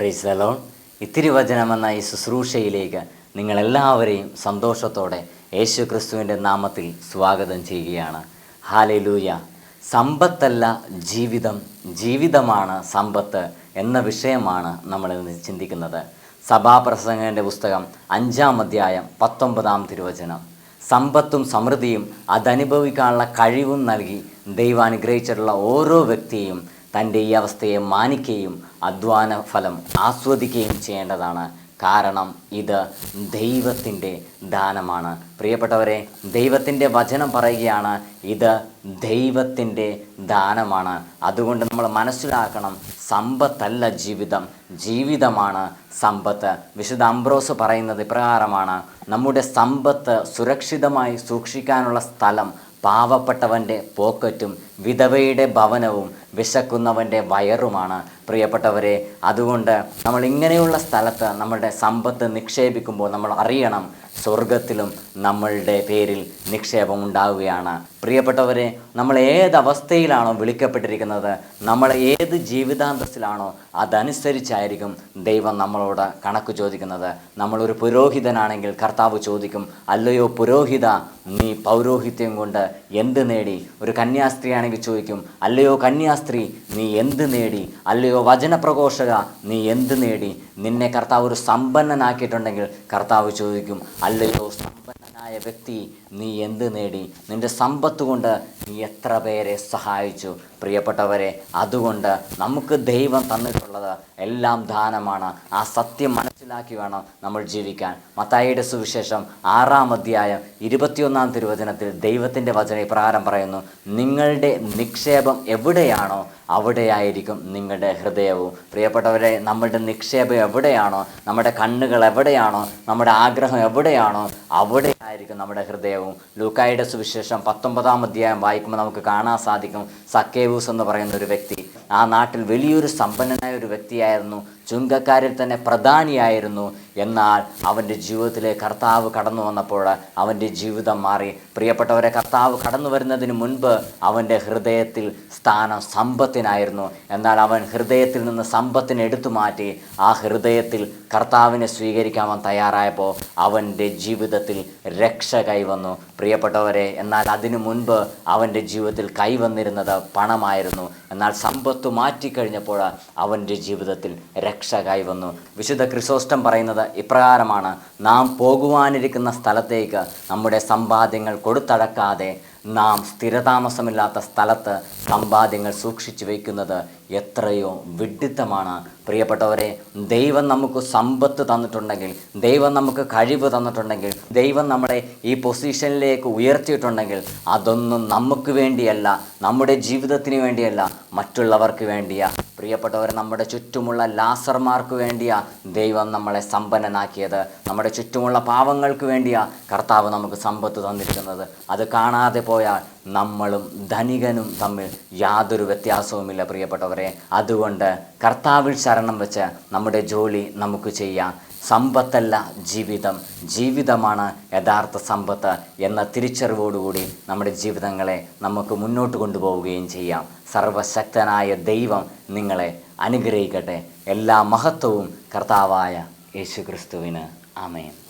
Price ദലോൺ ഇത്തിരി വചനമെന്ന ഈ ശുശ്രൂഷയിലേക്ക് നിങ്ങളെല്ലാവരെയും സന്തോഷത്തോടെ യേശു ക്രിസ്തുവിന്റെ നാമത്തിൽ സ്വാഗതം ചെയ്യുകയാണ്. ഹാലലൂയ സമ്പത്തല്ല ജീവിതം ജീവിതമാണ് സമ്പത്ത് എന്ന വിഷയമാണ് നമ്മൾ ഇന്ന് ചിന്തിക്കുന്നത്. സഭാപ്രസംഗന്റെ പുസ്തകം അഞ്ചാം അധ്യായം പത്തൊമ്പതാം തിരുവചനം. സമ്പത്തും സമൃദ്ധിയും അതനുഭവിക്കാനുള്ള കഴിവും നൽകി ദൈവം അനുഗ്രഹിച്ചിട്ടുള്ള ഓരോ വ്യക്തിയും തന്റെ ഈ അവസ്ഥയെ മാനിക്കുകയും അധ്വാന ഫലം ആസ്വദിക്കുകയും ചെയ്യേണ്ടതാണ്. കാരണം ഇത് ദൈവത്തിന്റെ ദാനമാണ്. പ്രിയപ്പെട്ടവരെ ദൈവത്തിന്റെ വചനം പറയുകയാണ് ഇത് ദൈവത്തിന്റെ ദാനമാണ്. അതുകൊണ്ട് നമ്മൾ മനസ്സിലാക്കണം സമ്പത്തല്ല ജീവിതം. ജീവിതമാണ് സമ്പത്ത്. വിശുദ്ധ അംബ്രോസ് പറയുന്നത് ഇപ്രകാരമാണ് നമ്മുടെ സമ്പത്ത് സുരക്ഷിതമായി സൂക്ഷിക്കാനുള്ള സ്ഥലം പാവപ്പെട്ടവന്റെ പോക്കറ്റും വിധവയുടെ ഭവനവും വിശക്കുന്നവന്റെ വയറുമാണ് പ്രിയപ്പെട്ടവരെ അതുകൊണ്ട് നമ്മൾ ഇങ്ങനെയുള്ള സ്ഥലത്ത് നമ്മളുടെ സമ്പത്ത് നിക്ഷേപിക്കുമ്പോൾ നമ്മൾ അറിയണം സ്വർഗത്തിലും നമ്മളുടെ പേരിൽ നിക്ഷേപം ഉണ്ടാവുകയാണ്. പ്രിയപ്പെട്ടവരെ നമ്മൾ ഏത് വിളിക്കപ്പെട്ടിരിക്കുന്നത് നമ്മൾ ഏത് ജീവിതാന്തസ്സിലാണോ അതനുസരിച്ചായിരിക്കും ദൈവം നമ്മളോട് കണക്ക് ചോദിക്കുന്നത്. നമ്മളൊരു പുരോഹിതനാണെങ്കിൽ കർത്താവ് ചോദിക്കും അല്ലയോ പുരോഹിത നീ പൗരോഹിത്യം കൊണ്ട് എന്ത് നേടി? ഒരു കന്യാസ്ത്രീയാണെങ്കിൽ ചോദിക്കും അല്ലയോ കന്യാസ്ത്രീ നീ എന്ത് നേടി? അല്ലയോ വചനപ്രഘോഷക നീ എന്ത് നേടി? നിന്നെ കർത്താവ് ഒരു സമ്പന്നനാക്കിയിട്ടുണ്ടെങ്കിൽ കർത്താവ് ചോദിക്കും അല്ലയോ സമ്പന്നനായ വ്യക്തി നീ എന്ത് നേടി? നിന്റെ സമ്പത്ത് കൊണ്ട് നീ എത്ര പേരെ സഹായിച്ചു? പ്രിയപ്പെട്ടവരെ അതുകൊണ്ട് നമുക്ക് ദൈവം തന്നിട്ടുള്ളത് എല്ലാം ദാനമാണ്. ആ സത്യം മനസ്സിലാക്കി വേണം നമ്മൾ ജീവിക്കാൻ. മത്തായിയുടെ സുവിശേഷം ആറാം അധ്യായം ഇരുപത്തിയൊന്നാം തിരുവചനത്തിൽ ദൈവത്തിന്റെ വചന ഇപ്രകാരം പറയുന്നു നിങ്ങളുടെ നിക്ഷേപം എവിടെയാണോ അവിടെയായിരിക്കും നിങ്ങളുടെ ഹൃദയവും. പ്രിയപ്പെട്ടവരെ നമ്മളുടെ നിക്ഷേപം എവിടെയാണോ നമ്മുടെ കണ്ണുകൾ എവിടെയാണോ നമ്മുടെ ആഗ്രഹം എവിടെയാണോ അവിടെയായിരിക്കും നമ്മുടെ ഹൃദയവും. ലൂക്കായുടെ സുവിശേഷം പത്തൊമ്പതാം അധ്യായം വായിക്കുമ്പോൾ നമുക്ക് കാണാൻ സാധിക്കും സക്കേവൂസ് എന്ന് പറയുന്ന ഒരു വ്യക്തി ആ നാട്ടിൽ വലിയൊരു സമ്പന്നനായ ഒരു വ്യക്തിയായിരുന്നു. ചുങ്കക്കാരിൽ തന്നെ പ്രധാനിയായിരുന്നു. എന്നാൽ അവന്റെ ജീവിതത്തിലെ കർത്താവ് കടന്നു വന്നപ്പോൾ അവന്റെ ജീവിതം മാറി. പ്രിയപ്പെട്ടവരെ കർത്താവ് കടന്നു വരുന്നതിന് മുൻപ് അവന്റെ ഹൃദയത്തിൽ സ്ഥാനം സമ്പത്തിനായിരുന്നു. എന്നാൽ അവൻ ഹൃദയത്തിൽ നിന്ന് സമ്പത്തിനെ എടുത്തു മാറ്റി ആ ഹൃദയത്തിൽ കർത്താവിനെ സ്വീകരിക്കാൻ അവൻ തയ്യാറായപ്പോൾ അവന്റെ ജീവിതത്തിൽ രക്ഷ കൈവന്നു. പ്രിയപ്പെട്ടവരെ എന്നാൽ അതിനു മുൻപ് അവന്റെ ജീവിതത്തിൽ കൈവന്നിരുന്നത് പണമായിരുന്നു. എന്നാൽ സമ്പത്ത് മാറ്റിക്കഴിഞ്ഞപ്പോൾ അവന്റെ ജീവിതത്തിൽ രക്ഷ വന്നു വിശുദ്ധ ക്രിസോസ്റ്റം പറയുന്നത് ഇപ്രകാരമാണ്. നാം പോകുവാനിരിക്കുന്ന സ്ഥലത്തേക്ക് നമ്മുടെ സമ്പാദ്യങ്ങൾ കൊടുത്തടക്കാതെ നാം സ്ഥിരതാമസമില്ലാത്ത സ്ഥലത്ത് സമ്പാദ്യങ്ങൾ സൂക്ഷിച്ചു വയ്ക്കുന്നത് എത്രയോ വിഡിത്തമാണ്. പ്രിയപ്പെട്ടവരെ ദൈവം നമുക്ക് സമ്പത്ത് തന്നിട്ടുണ്ടെങ്കിൽ ദൈവം നമുക്ക് കഴിവ് തന്നിട്ടുണ്ടെങ്കിൽ ദൈവം നമ്മളെ ഈ പൊസിഷനിലേക്ക് ഉയർത്തിയിട്ടുണ്ടെങ്കിൽ അതൊന്നും നമുക്ക് വേണ്ടിയല്ല നമ്മുടെ ജീവിതത്തിന് വേണ്ടിയല്ല മറ്റുള്ളവർക്ക് വേണ്ടിയാ. പ്രിയപ്പെട്ടവർ നമ്മുടെ ചുറ്റുമുള്ള ലാസർമാർക്ക് വേണ്ടിയാ ദൈവം നമ്മളെ സമ്പന്നനാക്കിയത്. നമ്മുടെ ചുറ്റുമുള്ള പാവങ്ങൾക്ക് വേണ്ടിയാ കർത്താവ് നമുക്ക് സമ്പത്ത് തന്നിരിക്കുന്നത്. അത് കാണാതെ പോയാൽ നമ്മളും ധനികനും തമ്മിൽ യാതൊരു വ്യത്യാസവുമില്ല പ്രിയപ്പെട്ടവരെ. അതുകൊണ്ട് കർത്താവിൽ ശരണം വെച്ച് നമ്മുടെ ജോലി നമുക്ക് ചെയ്യാം. സമ്പത്തല്ല ജീവിതം. ജീവിതമാണ് യഥാർത്ഥ സമ്പത്ത് എന്ന തിരിച്ചറിവോടുകൂടി നമ്മുടെ ജീവിതങ്ങളെ നമുക്ക് മുന്നോട്ട് കൊണ്ടുപോവുകയും ചെയ്യാം. സർവശക്തനായ ദൈവം നിങ്ങളെ അനുഗ്രഹിക്കട്ടെ. എല്ലാ മഹത്വവും കർത്താവായ യേശു ക്രിസ്തുവിന് ആമേൻ.